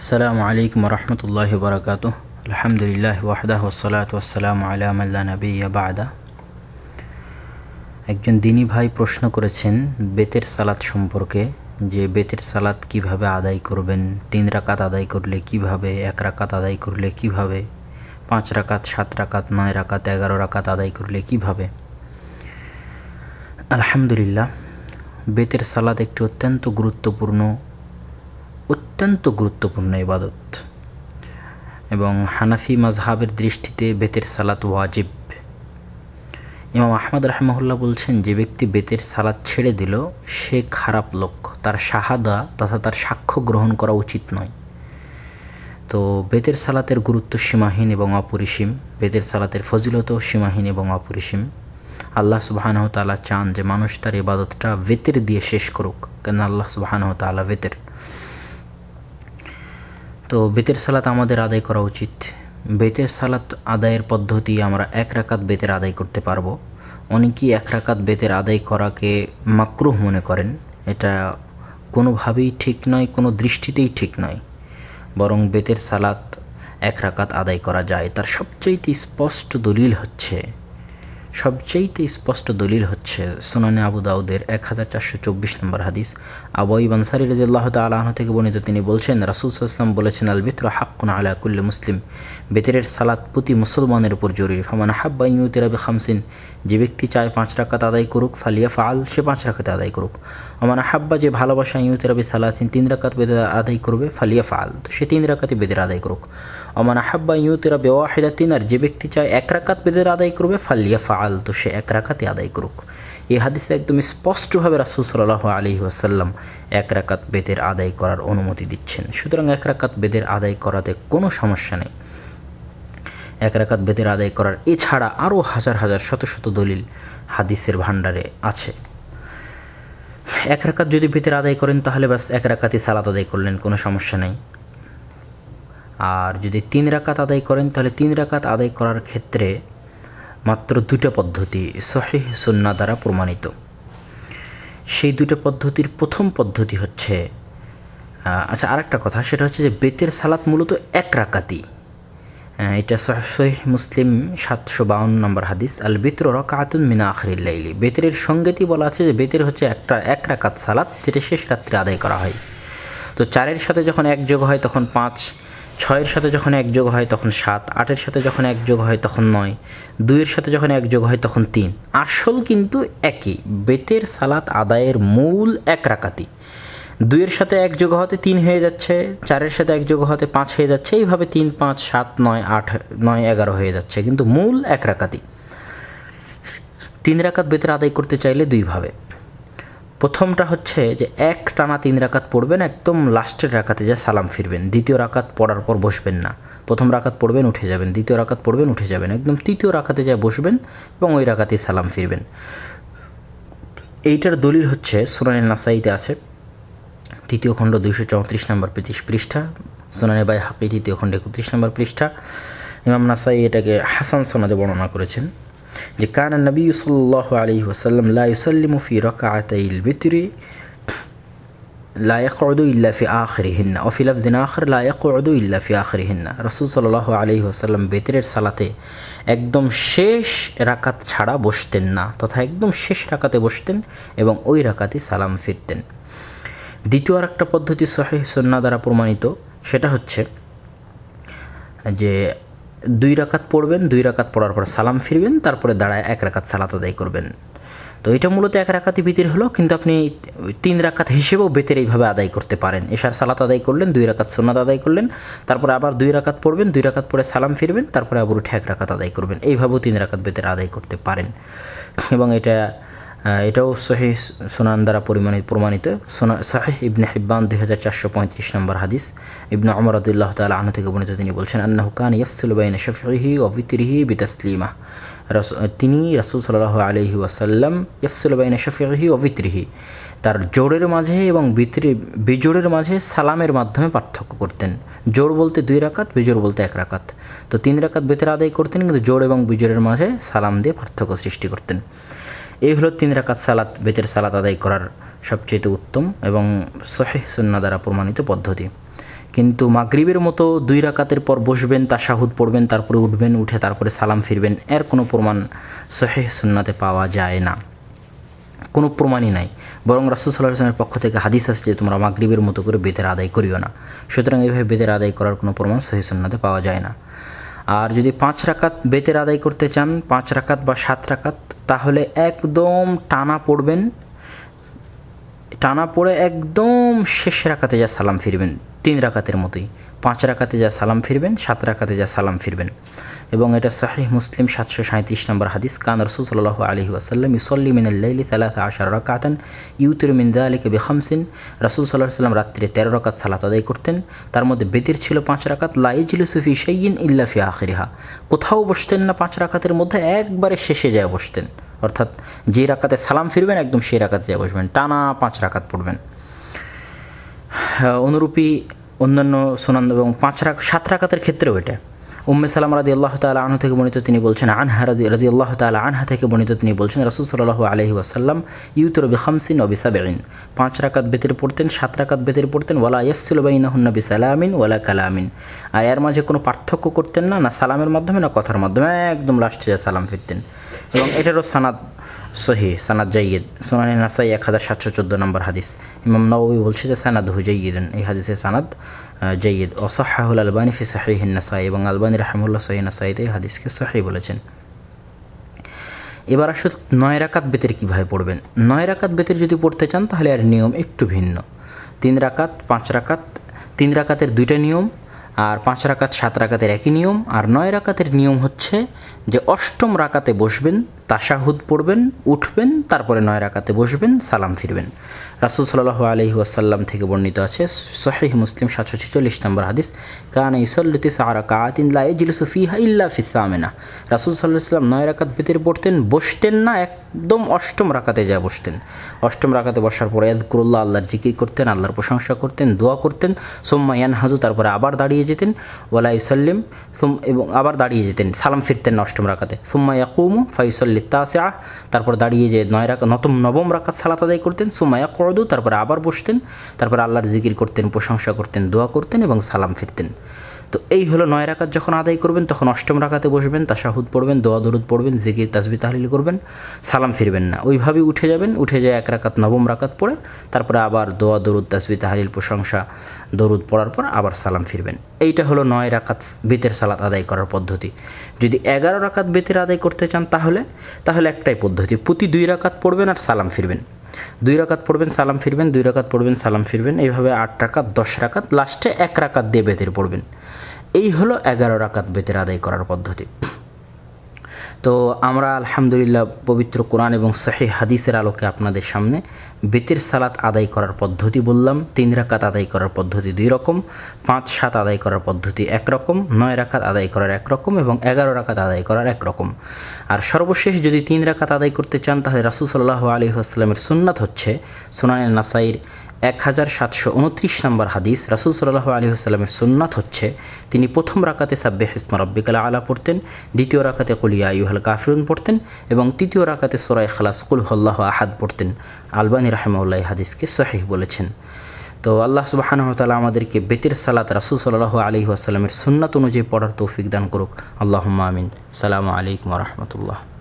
السلام عليكم ورحمة الله وبركاته الحمد لله وحده والصلاة والسلام على من لا نبي بعده একজন দিনী ভাই প্রশ্ন করেছেন বেতের সালাত সম্পর্কে যে বেতের সালাত কিভাবে আদায় করবেন তিন রাকাত আদায় করলে কিভাবে এক রাকাত আদায় করলে কিভাবে পাঁচ রাকাত সাত রাকাত নয় রাকাত এগারো রাকাত আদায় করলে কিভাবে আলহামদুলিল্লাহ বেতের সালাত একটি অত্যন্ত গুরুত্বপূর্ণ অত্যন্ত গুরুত্বপূর্ণ ইবাদত। এবং হানাফি মাজহাবের দৃষ্টিতে বেতের সালাত ওয়াজিব। ইমাম আহমদ রাহমাহুল্লাহ বলছেন, যে ব্যক্তি বেতের সালাত ছেড়ে দিল, সে খারাপ লোক। তার শাহাদা তথা তার সাক্ষ্য গ্রহণ করা উচিত নয়। তো বেতের সালাতের গুরুত্ব সীমাহীন এবং অপরিসীম। বেতের সালাতের ফজিলতও সীমাহীন এবং অপরিসীম। আল্লাহ সুবাহানহ তালা চান যে মানুষ তার ইবাদতটা বেতের দিয়ে শেষ করুক। কেন আল্লাহ সুবাহানহ তালা বেতের। তো বেতের সালাত আমাদের আদায় করা উচিত। বেতের সালাত আদায়ের পদ্ধতি আমরা এক রাকাত বেতের আদায় করতে পারব। অনেকেই এক রাকাত বেতের আদায় করাকে মাকরুহ মনে করেন। এটা কোনোভাবেই ঠিক নয়, কোনো দৃষ্টিতেই ঠিক নয়। বরং বেতের সালাত এক রাকাত আদায় করা যায়। তার সবচেয়ে স্পষ্ট দলিল হচ্ছে সবচেয়েতে স্পষ্ট দলিল হচ্ছে সুনানে আবু দাউদের এক হাজার চারশো চব্বিশ নম্বর হাদিস। আবই বানসারি রাজিল্লাহ তালাহ থেকে বর্ণিত তিনি বলছেন, রাসুল সাল্লাম বলেছেন আল বিত্র হাক্কুন আলা কুল্লে মুসলিম। বেতরের সালাত প্রতি মুসলমানের উপর জরুরি। ফামান হাব্বা ইউতেরাবি খামসিন যে ব্যক্তি চায় পাঁচ রাকাত আদায় করুক ফালিয়া ফাল সে পাঁচ রাকাতে আদায় করুক। আমার হাব্বা যে ভালোবাসা ইউতেরাবি সালাতিন তিন রাকাত বেদের আদায় করবে ফালিয়া ফাল তো সে তিন রাকাতে বেদের আদায় করুক। অমান হাব্বা ইউতেরা বেওয়াহিদা তিন আর যে ব্যক্তি চায় এক রাকাত বেদের আদায় করবে ফালিয়া ফাল তো সে এক রাকাতে আদায় করুক। এই হাদিসে একদম স্পষ্টভাবে রাসুল সাল্লাহ আলী ওয়াসাল্লাম এক রাকাত বেদের আদায় করার অনুমতি দিচ্ছেন। সুতরাং এক রাকাত বেদের আদায় করাতে কোনো সমস্যা নেই। এক রাকাত বেদের আদায় করার এছাড়া আরও হাজার হাজার শত শত দলিল হাদিসের ভাণ্ডারে আছে। এক রাকাত যদি বেতের আদায় করেন, তাহলে ব্যাস এক রাকাতই সালাত আদায় করলেন, কোনো সমস্যা নেই। আর যদি তিন রাকাত আদায় করেন, তাহলে তিন রাকাত আদায় করার ক্ষেত্রে মাত্র দুটো পদ্ধতি সহিহ সুন্না দ্বারা প্রমাণিত। সেই দুটো পদ্ধতির প্রথম পদ্ধতি হচ্ছে আচ্ছা আরেকটা কথা, সেটা হচ্ছে যে বেতের সালাত মূলত এক রাকাতি এটা সহিহ মুসলিম সাতশো বাউন্ন নম্বর হাদিস আল বিত্র রকাতুন মিনা আখরিল্লাইলি বেতের সঙ্গেতই বলা আছে যে বেতের হচ্ছে একটা, এক রাকাত সালাত, যেটা শেষ রাত্রে আদায় করা হয়। তো চারের সাথে যখন এক যোগ হয়, তখন পাঁচ ছয়ের সাথে যখন এক যোগ হয় তখন সাত, আটের সাথে যখন এক যোগ হয় তখন নয়, দুইয়ের সাথে যখন এক যোগ হয় তখন তিন। আসল কিন্তু একই, বেতের সালাত আদায়ের মূল এক রাকাতি। দুইয়ের সাথে এক যোগ হতে তিন হয়ে যাচ্ছে, চারের সাথে এক যোগ হতে পাঁচ হয়ে যাচ্ছে, এইভাবে তিন, পাঁচ, সাত, নয়, আট, নয়, এগারো হয়ে যাচ্ছে, কিন্তু মূল এক রাকাতি। তিন রাকাত বেতের আদায় করতে চাইলে দুইভাবে। প্রথমটা হচ্ছে যে এক টানা তিন রাকাত পড়বেন, একদম লাস্টের রাকাতে যা সালাম ফিরবেন। দ্বিতীয় রাকাত পড়ার পর বসবেন না। প্রথম রাকাত পড়বেন, উঠে যাবেন। দ্বিতীয় রাকাত পড়বেন, উঠে যাবেন। একদম তৃতীয় রাকাতে যা বসবেন এবং ওই রাকাতে সালাম ফিরবেন। এইটার দলিল হচ্ছে সুরানের নাসাইতে আছে, তৃতীয় খণ্ড দুইশো চৌত্রিশ নম্বর পৃষ্ঠা, সোনানি বাই হাকি তৃতীয় খণ্ড একত্রিশ নম্বর পৃষ্ঠা। ইমাম নাসাই এটাকে হাসান সোনাদে বর্ণনা করেছেন। যে কানা নবী সাল্লাহ আলী ওসাল্লাম লাইসল্লিম ফি রকাতাইল বিতরি লায়ক উদু ইল্লাফি আখরিহিন্না অফিলাফ আখর লায়ক উদু ইল্লাফি আখরিহিন্না। রসুল সাল্লাহ আলী ওসাল্লাম বেতরের সালাতে একদম শেষ রাকাত ছাড়া বসতেন না, তথা একদম শেষ রাকাতে বসতেন এবং ওই রাকাতে সালাম ফিরতেন। দ্বিতীয় আর একটা পদ্ধতি সহে সন্না দ্বারা প্রমাণিত, সেটা হচ্ছে যে দুই রাকাত পড়বেন, দুই রাকাত পড়ার পর সালাম ফিরবেন, তারপরে দাঁড়ায় এক রাকাত সালাত আদায় করবেন। তো এটা মূলত এক রাকাতি বিতির হলো, কিন্তু আপনি তিন রাকাত হিসেবেও বেতের এইভাবে আদায় করতে পারেন। এশার সালাত আদায় করলেন, দুই রাকাত সোনাত আদায় করলেন, তারপরে আবার দুই রাকাত পড়বেন, দুই রাকাত পরে সালাম ফিরবেন, তারপরে আবার উঠে এক রাকাত আদায় করবেন। এইভাবেও তিন রাকাত বেতের আদায় করতে পারেন। এবং এটা এটাও সহি সোনান দ্বারা পরিমাণিত প্রমাণিত। সাহেহ ইবনে হিব্বান দুই হাজার চারশো পঁয়ত্রিশ নম্বর হাদিস। ইবনে অমর আদুল্লাহ তাল আনু থেকে বর্ণিত, তিনি বলছেন আন্না হুকান ইয়ফসুল বাইন শফিহি ও বিতিরিহি বিতাসলিমা। তিনি রাসুল সাল্লাহ আলহি ওয়াসাল্লাম ইয়ফসুল বাইন শফিহি ও বিতরিহি তার জোরের মাঝে এবং বিতরি বিজোড়ের মাঝে সালামের মাধ্যমে পার্থক্য করতেন। জোর বলতে দুই রাকাত, বিজোর বলতে এক রাকাত। তো তিন রাকাত বেতের আদায় করতেন, কিন্তু জোর এবং বিজোরের মাঝে সালাম দিয়ে পার্থক্য সৃষ্টি করতেন। এই হলো তিন রাকাত সালাত, বেতের সালাত আদায় করার সবচেয়ে উত্তম এবং সহেহ সুন্না দ্বারা প্রমাণিত পদ্ধতি। কিন্তু মাগরিবের মতো দুই রাকাতের পর বসবেন, তাশাহুদ পড়বেন, তারপরে উঠবেন, উঠে তারপরে সালাম ফিরবেন, এর কোনো প্রমাণ সহেহ সুন্নাতে পাওয়া যায় না। কোনো প্রমাণই নাই। বরং রাসুল সাল্লাহ আসলামের পক্ষ থেকে হাদিস আছে যে তোমরা মাগরিবের মতো করে বেতের আদায় করিও না। সুতরাং এইভাবে বেতের আদায় করার কোনো প্রমাণ সহি সুন্নাতে পাওয়া যায় না। আর যদি পাঁচ রাকাত বেতের আদায় করতে চান, পাঁচ রাকাত বা সাত রাকাত, তাহলে একদম টানা পড়বেন। টানা পড়ে একদম শেষ রাকাতে যা সালাম ফিরবেন, তিন রাকাতের মতোই। পাঁচ রাকাতে যা সালাম ফিরবেন, সাত রাকাতে যা সালাম ফিরবেন। এবং এটা শাহিহ মুসলিম সাতশো সাঁত্রিশ নম্বর হাদিস। কান রসুল সাল্লাহ আলহি আসাল্লাম ইসল্লি মিনাল্লাইলি সালাত আশার রাকাতান ইউতুর মিন্দা আলীকে বেহামসিন রসুল সাল্লাহ সাল্লাম রাত্রে তেরো রাকাত সালাত আদায় করতেন। তার মধ্যে বেতির ছিল পাঁচ রাকাত লাইজিল সুফি সেইন ইল্লাফি আখিরিহা। কোথাও বসতেন না পাঁচ রাকাতের মধ্যে, একবারে শেষে যায় বসতেন। অর্থাৎ যে রাকাতে সালাম ফিরবেন, একদম সেই রাকাতে যায় বসবেন। টানা পাঁচ রাকাত পড়বেন। অনুরূপী অন্যান্য সোনান এবং পাঁচ রাখ সাত রাকাতের ক্ষেত্রেও এটা। উম্মে সালাম রাদি আল্লাহ তালা আনহা থেকে বর্ণিত তিনি বলছেন, আনহা রাদি রাদি আল্লাহ তালা আনহা থেকে বর্ণিত তিনি বলছেন, রসুল সাল্লাহ আলহি ওয়াসাল্লাম, ইউতর বিখামসিন ও বিসাবেইন পাঁচ রাকাত বেতের পড়তেন, সাত রাকাত বেতের পড়তেন, ওয়ালা ইয়ফসিল বাইনাহুন্না বিসালামিন ওয়ালা কালামিন। আর এর মাঝে কোনো পার্থক্য করতেন না না সালামের মাধ্যমে, না কথার মাধ্যমে, একদম লাস্টে সালাম ফিরতেন। এবং এটারও সানাদ সহি, সানাদ জাইয়েদ সোনানি নাসাই এক হাজার সাতশো চোদ্দ নম্বর হাদিস। ইমাম নবী বলছে যে, সানাদ হু জাইয়েদেন এই হাদিসে সানাদ জয়ীদ ওসাহাহুল আলবানি ফি সাহিহ নাসাই এবং আলবানী রাহমুল্লাহ সহি নাসাইতে হাদিসকে সাহি বলেছেন। এবার আসলে নয় রাকাত বেতের কীভাবে পড়বেন? নয় রাকাত বেতের যদি পড়তে চান তাহলে আর নিয়ম একটু ভিন্ন। তিন রাকাত, পাঁচ রাকাত, তিন রাকাতের দুইটা নিয়ম আর পাঁচ রাকাত, সাত রাকাতের একই নিয়ম, আর নয় রাকাতের নিয়ম হচ্ছে যে অষ্টম রাকাতে বসবেন তাশাহুদ পড়বেন, উঠবেন, তারপরে নয় রাকাতে বসবেন, সালাম ফিরবেন। রাসুল সাল্লাহ আলহি ওয়াসাল্লাম থেকে বর্ণিত আছে, সহিহ মুসলিম সাতশো ছেচল্লিশ নম্বর হাদিস, কান ইসল্লতি সাহারা কাতিন লাইজিলসু ফিহা ইল্লা ফিসামেনা রাসুল সাল্লাহ সাল্লাম নয় রাকাত ভিতরে পড়তেন, বসতেন না, একদম অষ্টম রাকাতে যা বসতেন। অষ্টম রাকাতে বসার পরে এদকুরুল্লাহ আল্লাহর জিকির করতেন, আল্লাহর প্রশংসা করতেন, দোয়া করতেন, সোম্মা ইয়ান হাজু তারপরে আবার দাঁড়িয়ে যেতেন, ওয়ালা ইসাল্লিম এবং আবার দাঁড়িয়ে যেতেন, সালাম ফিরতেন অষ্টম রাকাতে। সুম্মা ইয়াকুমু ফাইসল্লি তাসিআ তারপর দাঁড়িয়ে যে নয় রাকা নতম নবম রাকাত সালাত আদায় করতেন সুমায়া করদু তারপর আবার বসতেন, তারপর আল্লাহর জিকির করতেন, প্রশংসা করতেন, দোয়া করতেন এবং সালাম ফিরতেন। তো এই হলো নয় রাকাত, যখন আদায় করবেন, তখন অষ্টম রাকাতে বসবেন, তাশাহুদ পড়বেন, দোয়া দরুদ পড়বেন, জিকির তাসবি তাহলিল করবেন, সালাম ফিরবেন না। ওইভাবেই উঠে যাবেন, উঠে যায় এক রাকাত নবম রাকাত পড়ে, তারপরে আবার দোয়া দরুদ তাসবি তাহলিল, প্রশংসা, দরুদ পড়ার পর আবার সালাম ফিরবেন। এইটা হলো নয় রাকাত বেতের সালাত আদায় করার পদ্ধতি। যদি এগারো রাকাত বেতের আদায় করতে চান তাহলে তাহলে একটাই পদ্ধতি, প্রতি দুই রাকাত পড়বেন আর সালাম ফিরবেন। দুই রাকাত পড়বেন, সালাম ফিরবেন, দুই রাকাত পড়বেন, সালাম ফিরবেন, এইভাবে আট রাকাত, দশ রাকাত, লাস্টে এক রাকাত দিয়ে বেতের পড়বেন। এই হলো এগারো রাকাত বেতের আদায় করার পদ্ধতি। তো আমরা আলহামদুলিল্লাহ পবিত্র কোরআন এবং সহি হাদিসের আলোকে আপনাদের সামনে বেতের সালাত আদায় করার পদ্ধতি বললাম, তিন রাকাত আদায় করার পদ্ধতি দুই রকম, পাঁচ, সাত আদায় করার পদ্ধতি একরকম নয় রাকাত আদায় করার একরকম এবং এগারো রাকাত আদায় করার একরকম আর সর্বশেষ যদি তিন রাকাত আদায় করতে চান, তাহলে রাসুল সাল্লাহ আলী আসসালামের সুন্নাত হচ্ছে সোনানের নাসাইর এক হাজার সাতশো উনত্রিশ নম্বর হাদিস রাসুল সাল্লাহ আলী আসসালামের সুন্নাত হচ্ছে, তিনি প্রথম রাকাতে সাব্বে হিসমা রব্বিকাল আলা পড়তেন, দ্বিতীয় রাকাতে কুলিয়া ইউহাল কাফিরুন পড়তেন এবং তৃতীয় রাকাতে সোরাই খালাস কুল হল্লাহ আহাদ পড়তেন। আলবানী রাহেমাউল্লাহ হাদিসকে সহিহ বলেছেন। তো আল্লাহ সুবাহানহতালা আমাদেরকে বেতের সালাত রাসুল সাল্লাহ আলী আসসালামের সুন্নাত অনুযায়ী পড়ার তৌফিক দান করুক। আল্লাহ আমিন। সালামু আলাইকুম রহমতুল্লাহ।